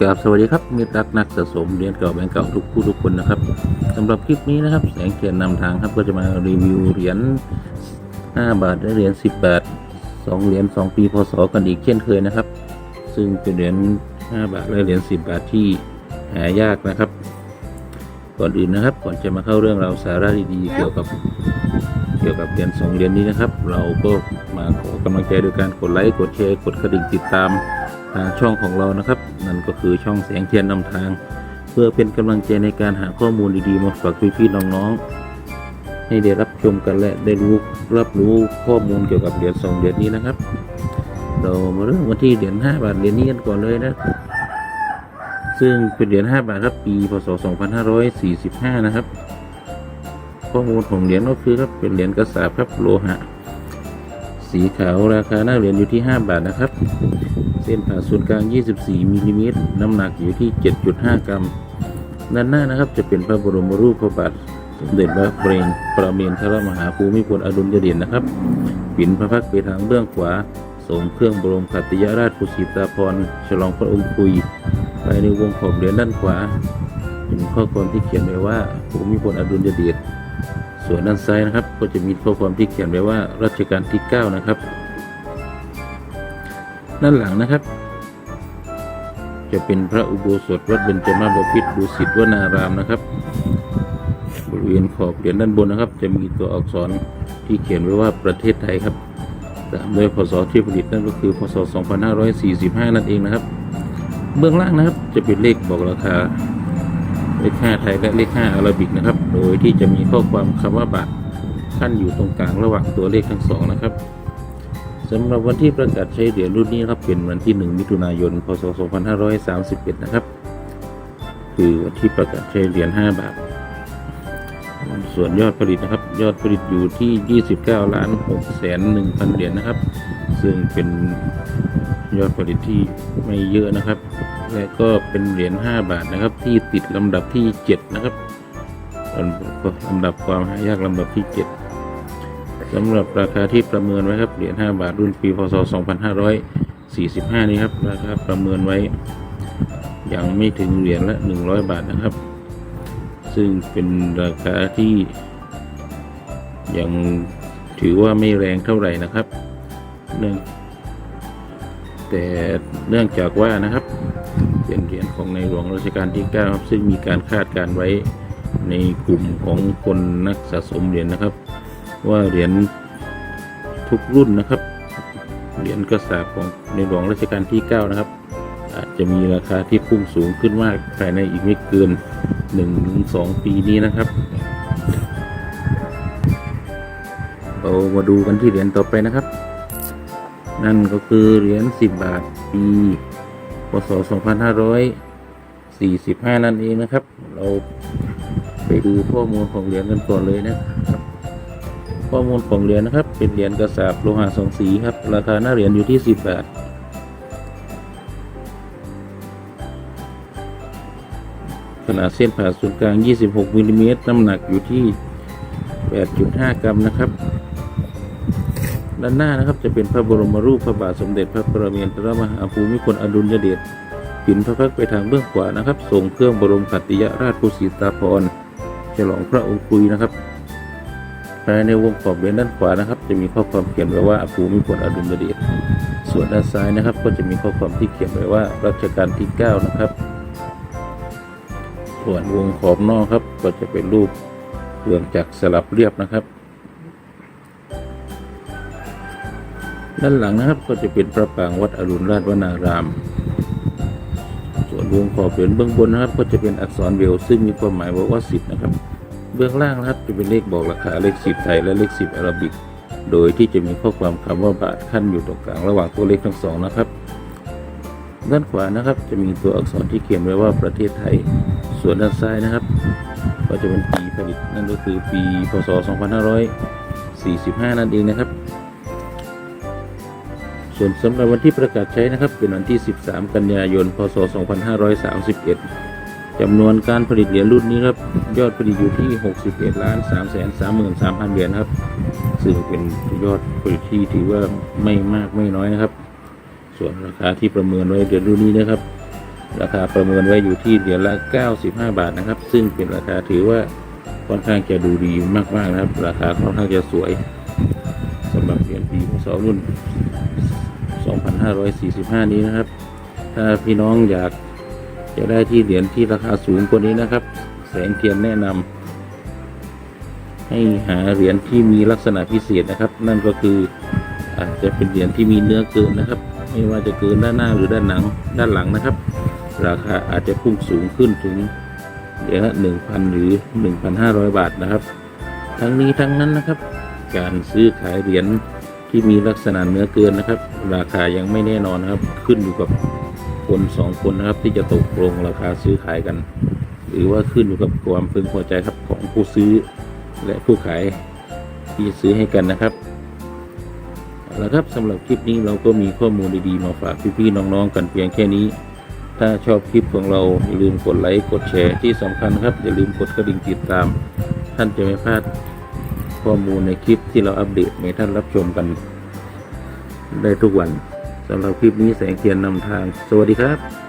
กราบสวัสดีครับมิตรรักนักสะสมเหรียญเก่าแบงก์เก่าทุกผู้ทุกคนนะครับสำหรับคลิปนี้นะครับแสงเทียนนำทางครับก็จะมารีวิวเหรียญ5บาทและเหรียญ10บาท2เหรียญ2 ปีพศกันอีกเช่นเคยนะครับ ซึ่งเป็นเหรียญ5บาทและเหรียญ10 บาทที่หายากนะครับ ก่อนอื่นนะครับ ก่อนจะมาเข้าเรื่องราวสาระดีๆเกี่ยวกับเกี่ยวกับเหรียญสองเหรียญนี้นะครับ เราก็มาขอกำลังใจโดยการกดไลค์กดแชร์กดกระดิ่งติดตาม ช่องของเรานะครับ นั่นก็คือช่องแสงเทียนนำทาง เพื่อเป็นกำลังใจในการหาข้อมูลดีๆมาฝากพี่ๆน้องๆให้ได้รับชมกันและได้รู้รับรู้ข้อมูลเกี่ยวกับเหรียญสองเหรียญนี้นะครับ เรามาเริ่มกันที่เหรียญ5บาทเหรียญนี้กันก่อนเลยนะซึ่งเป็นเหรียญ5บาทครับปีพศ2545นะครับข้อมูลของเหรียญก็คือครับเป็นเหรียญกระสาบครับโลหะ สีขาวราคาหน้าเหรียญอยู่ที่5บาทนะครับ เส้นผ่าศูนย์กลาง 24มิลลิเมตรน้ำหนักอยู่ที่ 7.5 กรัม ด้านหน้านะครับจะเป็นพระบรมรูปพระบาทสมเด็จพระเบรนประเมนทรมหาภูมิพลอดุลยเดชนะครับปิ่นพระพักตร์ไปทางเบื้องขวาทรงเครื่องบรมขัตยราชกุศิตาภรฉลองพระองค์คุยภายในวงขอบเหรียญด้านขวาเป็นข้อความที่เขียนไว้ว่าภูมิพลอดุลยเดชส่วนด้านซ้ายนะครับ ก็จะมีข้อความที่เขียนไว้ว่ารัชกาลที่ 9 นะครับ ด้านหลังนะครับ จะเป็นพระอุโบสถวัดเบญจมาบพิตรดุสิตวนารามนะครับ บริเวณขอบเหรียญด้านบนนะครับ จะมีตัวอักษรที่เขียนไว้ว่าประเทศไทยครับตามด้วยพศที่ผลิตนั่นก็คือพศ 2545 นั่นเองนะครับ เบื้องล่างนะครับจะเป็นเลขบอกราคาเลข5ไทยและเลข5อาราบิกนะครับ โดยที่จะมีข้อความคำว่าบาทขั้นอยู่ตรงกลางระหว่างตัวเลขทั้งสองนะครับ สำหรับวันที่ประกาศใช้เหรียญรุ่นนี้ครับเป็นวันที่ 1 มิถุนายน พศ 2531 นะครับ คือวันที่ประกาศใช้เหรียญ5บาท ส่วนยอดผลิตนะครับ ยอดผลิตอยู่ที่ 29 ล้าน6แสน1พันเหรียญนะครับ ซึ่งเป็นยอดผลิตที่ไม่เยอะนะครับ และก็เป็นเหรียญ5บาทนะครับ ที่ติดลำดับที่ 7 นะครับลำดับความหายากลำดับที่ 7 สำหรับราคาที่ประเมินไว้ครับเหรียญ5บาทรุ่นปีพศ 2545 นี้ครับราคาประเมินไว้ ยังไม่ถึงเหรียญละ 100 บาทนะครับ ซึ่งเป็นราคาที่ยังถือว่าไม่แรงเท่าไหร่นะครับเนื่องแต่เนื่องจากว่านะครับเป็นเหรียญของในหลวงรัชกาลที่ 9 ครับ ซึ่งมีการคาดการไว้ในกลุ่มของคนนักสะสมเหรียญนะครับ ว่าเหรียญทุกรุ่นนะครับ เหรียญกระสาบของในหลวงรัชกาลที่ 9 นะครับ อาจจะมีราคาที่พุ่งสูงขึ้นมากภายในอีกไม่เกิน1-2 ปีนี้นะครับ เรามาดูกันที่เหรียญต่อไปนะครับ นั่นก็คือเหรียญ10 บาทปีพศ 2545 นั่นเองนะครับ เราไปดูข้อมูลของเหรียญกันก่อนเลยนะครับ ข้อมูลของเหรียญนะครับ เป็นเหรียญกระสาบโลหะสองสีครับ ราคาหน้าเหรียญอยู่ที่ 10 บาท ขนาดเส้นผ่าศูนย์กลาง 26มิลลิเมตรน้ำหนักอยู่ที่ 8.5 กรัมนะครับ ด้านหน้านะครับจะเป็นพระบรมรูปพระบาทสมเด็จพระประเมินทรมหาภูมิพลอดุลยเดชปิ่นพระพักตร์ไปทางเบื้องขวานะครับทรงเครื่องบรมขัตติยราชกุศิตาภรฉลองพระองค์คุยนะครับ ภายในวงขอบเหรียญด้านขวานะครับ จะมีข้อความเขียนไว้ว่าภูมิพลอดุลยเดชส่วนด้านซ้ายนะครับ ก็จะมีข้อความที่เขียนไว้ว่ารัชกาลที่ 9 นะครับ ส่วนวงขอบนอกครับก็จะเป็นรูปเรืองจักรสลับเรียบนะครับ ด้านหลังนะครับก็จะเป็นพระปรางวัดอรุณราชวนาราม ส่วนวงขอบเหรียญเบื้องบนนะครับ ก็จะเป็นอักษรเวลซึ่งมีความหมายว่าว่าสิบนะครับ เบื้องล่างนะครับจะเป็นเลขบอกราคาเลขสิบไทยและเลขสิบอาราบิก โดยที่จะมีข้อความคำว่าบาทขั้นอยู่ตรงกลางระหว่างตัวเลขทั้งสองนะครับ ด้านขวานะครับจะมีตัวอักษรที่เขียนไว้ว่าประเทศไทย ส่วนด้านซ้ายนะครับ ก็จะเป็นปีผลิตนั่นก็คือปีพศ 2545 นั่นเองนะครับ ส่วนสำหรับวันที่ประกาศใช้นะครับเป็นวันที่ 13 กันยายน พศ 2531 จำนวนการผลิตเหรียญรุ่นนี้ครับ ยอดผลิตอยู่ที่ 61ล้าน3 3 3 3 0 0เหรียญครับ ซึ่งเป็นยอดผลิตที่ถือว่าไม่มากไม่น้อยนะครับ ส่วนราคาที่ประเมินไว้เหรียญรุ่นนี้นะครับ ราคาประเมินไว้อยู่ที่เหรียญละ 95 บาทนะครับ ซึ่งเป็นราคาถือว่าค่อนข้างจะดูดีมากๆนะครับ ราคาค่อนข้างจะสวยสำหรับเหรียญปีพศรุ่น 2545 นี้นะครับ ถ้าพี่น้องอยาก จะได้ที่เหรียญที่ราคาสูงกว่านี้นะครับ แสงเทียนแนะนำให้หาเหรียญที่มีลักษณะพิเศษนะครับ นั่นก็คืออาจจะเป็นเหรียญที่มีเนื้อเกินนะครับ ไม่ว่าจะเกินด้านหน้าหรือด้านหลังด้านหลังนะครับ ราคาอาจจะพุ่งสูงขึ้นถึงเหรียญละหนึ่งพันหรือหนึ่งพันห้าร้อยบาทนะครับ ทั้งนี้ทั้งนั้นนะครับ การซื้อขายเหรียญที่มีลักษณะเนื้อเกินนะครับ ราคายังไม่แน่นอนนะครับ ขึ้นอยู่กับ คนสองคนนะครับที่จะตกลงราคาซื้อขายกัน หรือว่าขึ้นอยู่กับความพึงพอใจครับของผู้ซื้อและผู้ขายที่ซื้อให้กันนะครับเอาละครับสำหรับคลิปนี้เราก็มีข้อมูลดีๆมาฝากพี่ๆน้องๆกันเพียงแค่นี้ ถ้าชอบคลิปของเราอย่าลืมกดไลค์กดแชร์ที่สำคัญครับอย่าลืมกดกระดิ่งติดตาม ท่านจะไม่พลาดข้อมูลในคลิปที่เราอัปเดตให้ท่านรับชมกันได้ทุกวัน สำหรับคลิปนี้แสงเทียนนำทาง สวัสดีครับ